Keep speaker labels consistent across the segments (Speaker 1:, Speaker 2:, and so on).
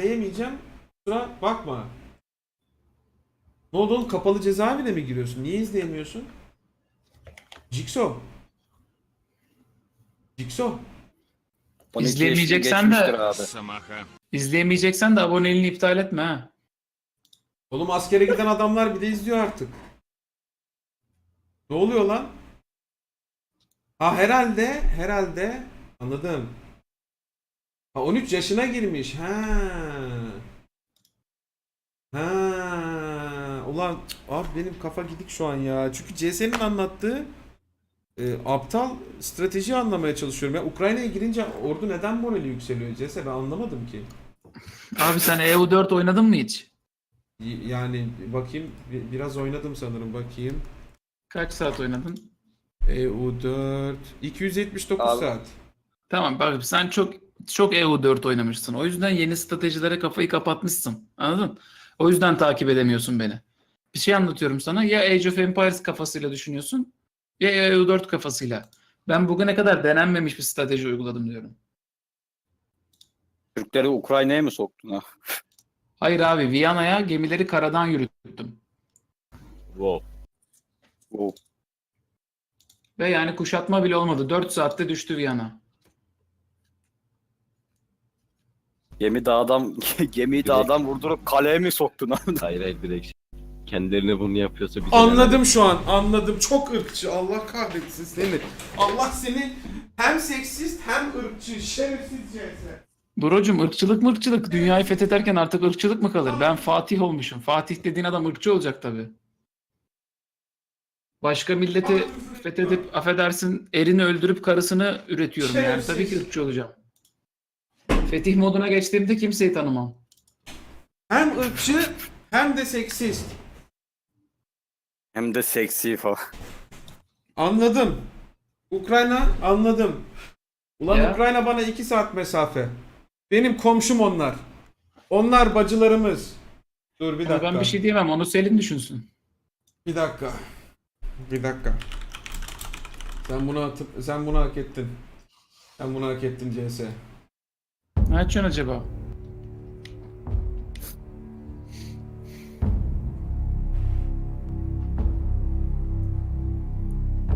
Speaker 1: izleyemeyeceğim. Kusura bakma. Ne oldu oğlum? Kapalı cezaevine mi giriyorsun? Niye izleyemiyorsun? Jigsaw. Jigsaw.
Speaker 2: 12
Speaker 3: İzleyemeyeceksen de-. İzleyemeyeceksen de aboneliğini iptal etme ha.
Speaker 1: Oğlum askere giden adamlar bir de izliyor artık. Ne oluyor lan? Ha herhalde, herhalde anladım. Ha 13 yaşına girmiş. Ha. Ha. Ulan abi benim kafa gidik şu an ya. Çünkü CS'nin anlattığı e, aptal strateji anlamaya çalışıyorum. Ya Ukrayna'ya girince ordu neden morali yükseliyor CS ben anlamadım ki.
Speaker 3: Abi sen EU4 oynadın mı hiç?
Speaker 1: Y- Yani bakayım bi- biraz oynadım sanırım bakayım.
Speaker 3: Kaç saat oynadın?
Speaker 1: EU4 279
Speaker 2: Abi.
Speaker 1: saat.
Speaker 3: Tamam bak sen çok çok EU4 oynamışsın. O yüzden yeni stratejilere kafayı kapatmışsın. Anladın? O yüzden takip edemiyorsun beni. Bir şey anlatıyorum sana. Ya Age of Empires kafasıyla düşünüyorsun ya EU4 kafasıyla. Ben bugüne kadar denenmemiş bir strateji uyguladım diyorum.
Speaker 2: Türkleri Ukrayna'ya mı soktun ha?
Speaker 3: Hayır abi Viyana'ya gemileri karadan yürüttüm.
Speaker 4: Wow.
Speaker 2: Bu
Speaker 3: Ve yani kuşatma bile olmadı. 4 saatte düştü Viyana.
Speaker 2: Gemi dağdan gemiyi dağdan vurdurup kaleye mi soktun abi?
Speaker 5: Hayır hayır direkt kendilerine bunu yapıyorsa bize
Speaker 1: Anladım şu an anladım. Çok ırkçı. Allah kahretsin seni. Allah seni hem seksist hem ırkçı. Şerefsiz CS.
Speaker 3: Brocum ırkçılık mı ırkçılık? Dünyayı fethederken artık ırkçılık mı kalır? Ben Fatih olmuşum. Fatih dediğin adam ırkçı olacak tabii. Başka milleti fethedip affedersin erini öldürüp karısını üretiyorum yani. Tabii ki ırkçı olacağım. Fetih moduna geçtiğimde kimseyi tanımam.
Speaker 1: Hem ırkçı hem de seksist.
Speaker 2: Hem de seksi falan.
Speaker 1: Anladım. Ukrayna anladım. Ulan
Speaker 3: Ya.
Speaker 1: Ukrayna bana 2 saat mesafe. Benim komşum onlar. Onlar bacılarımız. Dur bir
Speaker 3: Ama
Speaker 1: dakika.
Speaker 3: ben bir şey diyemem. Onu Selin düşünsün.
Speaker 1: Bir dakika. Bir dakika. Sen bunu atıp sen bunu hak ettin. Sen bunu hak ettin CS.
Speaker 3: Ne açıyorsun acaba?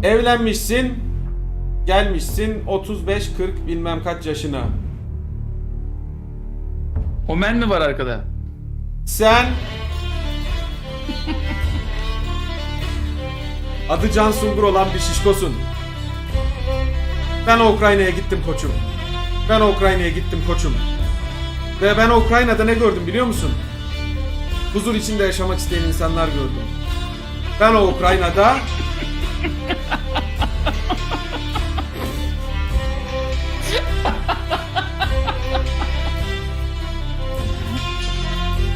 Speaker 1: Evlenmişsin. Gelmişsin 35 40 bilmem kaç yaşına.
Speaker 3: Omen mi var arkada?
Speaker 1: Sen Adı Can Sungur olan bir şişkosun. Ben Ukrayna'ya gittim koçum. Ben Ukrayna'ya gittim koçum. Ve ben Ukrayna'da ne gördüm biliyor musun? Huzur içinde yaşamak isteyen insanlar gördüm. Ben o Ukrayna'da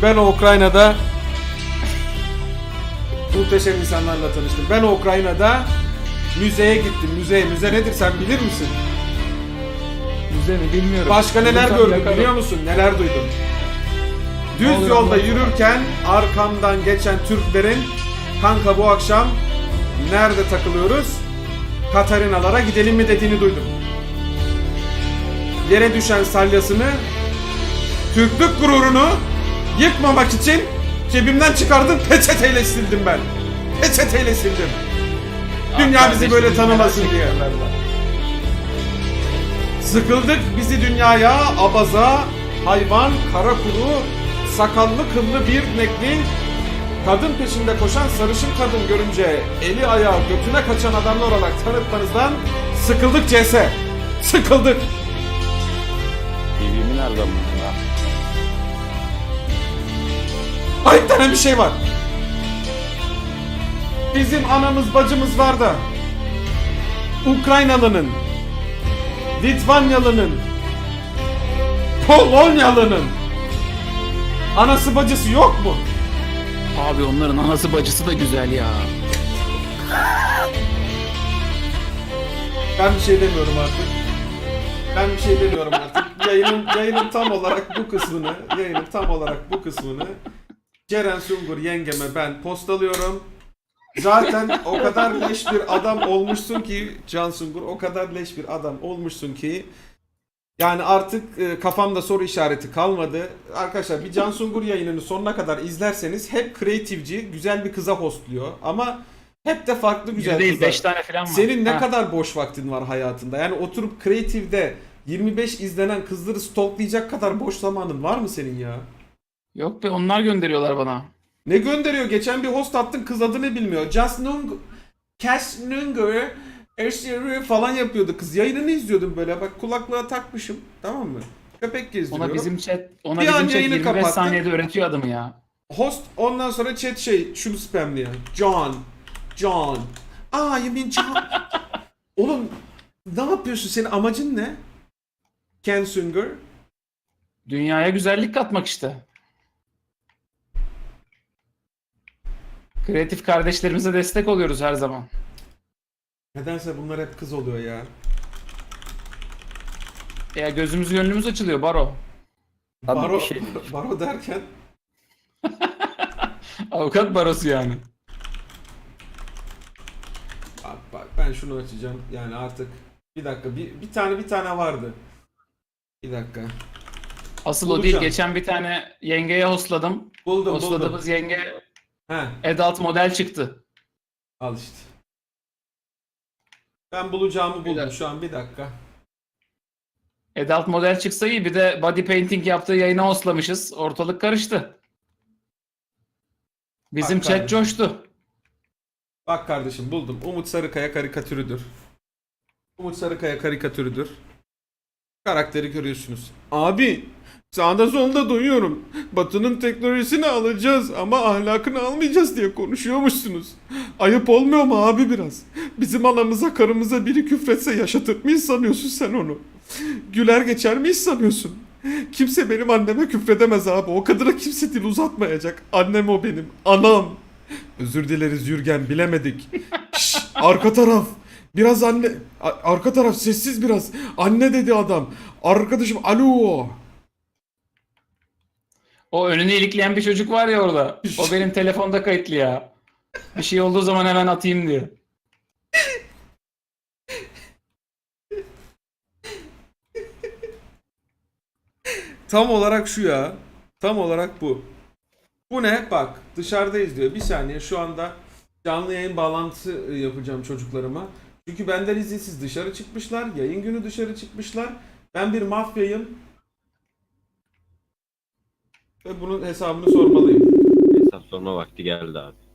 Speaker 1: Ben o Ukrayna'da muhteşem insanlarla tanıştım. Ben o Ukrayna'da müzeye gittim. Müze, müze nedir sen bilir misin?
Speaker 3: Mi bilmiyorum.
Speaker 1: Başka neler
Speaker 3: Bulursam
Speaker 1: gördüm
Speaker 3: yakarım.
Speaker 1: biliyor musun? Neler duydum? Düz
Speaker 3: olur,
Speaker 1: yolda
Speaker 3: olur.
Speaker 1: yürürken arkamdan geçen Türklerin kanka bu akşam nerede takılıyoruz? Katarinalara gidelim mi dediğini duydum. Yere düşen salyasını Türklük gururunu yıkmamak için cebimden çıkardım peçeteyle sildim ben. Peçeteyle sildim. Dünya bizi böyle tanımasın diye. Sıkıldık bizi dünyaya abaza, hayvan, kara kuru, sakallı kıllı bir nekli, kadın peşinde koşan sarışın kadın görünce eli ayağı götüne kaçan adamlar olarak tanıtmanızdan sıkıldık CS. Sıkıldık.
Speaker 2: TV'mi nereden buldun ha?
Speaker 1: Ayıp denen bir şey var. Bizim anamız bacımız var da Ukraynalı'nın Litvanyalı'nın Polonyalı'nın anası bacısı yok mu?
Speaker 3: Abi onların anası bacısı da güzel ya.
Speaker 1: Ben bir şey demiyorum artık. Ben bir şey demiyorum artık. Yayının, yayının tam olarak bu kısmını, yayının tam olarak bu kısmını Ceren Sungur yengeme ben postalıyorum. Zaten o kadar leş bir adam olmuşsun ki Can Sungur, o kadar leş bir adam olmuşsun ki Yani artık e, kafamda soru işareti kalmadı. Arkadaşlar bir Can Sungur yayınını sonuna kadar izlerseniz hep kreatifci, güzel bir kıza hostluyor. Ama hep de farklı güzel
Speaker 3: değil
Speaker 1: kızlar.
Speaker 3: 5 tane falan var.
Speaker 1: Senin ne
Speaker 3: Ha.
Speaker 1: kadar boş vaktin var hayatında? Yani oturup kreatifde 25 izlenen kızları stalklayacak kadar boş zamanın var mı senin ya?
Speaker 3: Yok be onlar gönderiyorlar bana.
Speaker 1: Ne gönderiyor? Geçen bir host attın kız adını bilmiyor. Just Nung, Cash Nunger, Eşyarı falan yapıyordu kız. Yayınını izliyordum böyle. Bak kulaklığa takmışım. Tamam mı? Köpek gezdiriyorum.
Speaker 3: Ona bizim chat ona
Speaker 1: Bir
Speaker 3: bizim chat
Speaker 1: yayını
Speaker 3: 25
Speaker 1: kapattı.
Speaker 3: saniyede öğretiyor adımı ya.
Speaker 1: Host ondan sonra chat şey şunu spamliyor. John. John. Aa you mean John. Oğlum ne yapıyorsun? Senin amacın ne? Ken Sunger.
Speaker 3: Dünyaya güzellik katmak işte. Kreatif kardeşlerimize destek oluyoruz her zaman.
Speaker 1: Nedense bunlar hep kız oluyor ya.
Speaker 3: Ya gözümüz gönlümüz açılıyor Baro.
Speaker 2: Abi
Speaker 1: Baro,
Speaker 2: bir şey
Speaker 1: baro derken
Speaker 3: Avukat barosu yani.
Speaker 1: Bak bak ben şunu açacağım. Yani artık bir dakika bir, bir tane bir tane vardı. Bir dakika.
Speaker 3: Asıl o
Speaker 1: Bulacağım.
Speaker 3: değil. Geçen bir tane yengeye hostladım.
Speaker 1: Buldum buldum.
Speaker 3: Hostladığımız yenge
Speaker 1: He
Speaker 3: adult model çıktı.
Speaker 1: al işte. Ben bulacağımı buldum
Speaker 3: dakika.
Speaker 1: şu an bir dakika.
Speaker 3: Adult model çıksa iyi. Bir de body painting yaptığı yayına hostlamışız. Ortalık karıştı. Bizim
Speaker 1: Bak
Speaker 3: chat
Speaker 1: kardeşim.
Speaker 3: coştu.
Speaker 1: Bak kardeşim buldum. Umut Sarıkaya karikatürüdür. Umut Sarıkaya karikatürüdür. Karakteri görüyorsunuz. Abi sağda solda duyuyorum. Batı'nın teknolojisini alacağız ama ahlakını almayacağız diye konuşuyormuşsunuz. Ayıp olmuyor mu abi biraz? Bizim anamıza karımıza biri küfretse yaşatır mıyız sanıyorsun sen onu? Güler geçer miyiz sanıyorsun? Kimse benim anneme küfredemez abi. O kadına kimse dil uzatmayacak. Annem o benim. Anam. Özür dileriz Yürgen bilemedik. Şşş, arka taraf. Biraz anne. Arka taraf sessiz biraz. Anne dedi adam. Arkadaşım alo.
Speaker 3: O önünü ilikleyen bir çocuk var ya orada. O benim telefonda kayıtlı ya. Bir şey olduğu zaman hemen atayım diyor.
Speaker 1: Tam olarak şu ya. Tam olarak bu. Bu ne? Bak dışarıdayız diyor. Bir saniye şu anda canlı yayın bağlantısı e, yapacağım çocuklarıma. Çünkü benden izinsiz dışarı çıkmışlar. Yayın günü dışarı çıkmışlar. Ben bir mafyayım. Ve bunun hesabını sormalıyım.
Speaker 5: Hesap sorma vakti geldi abi.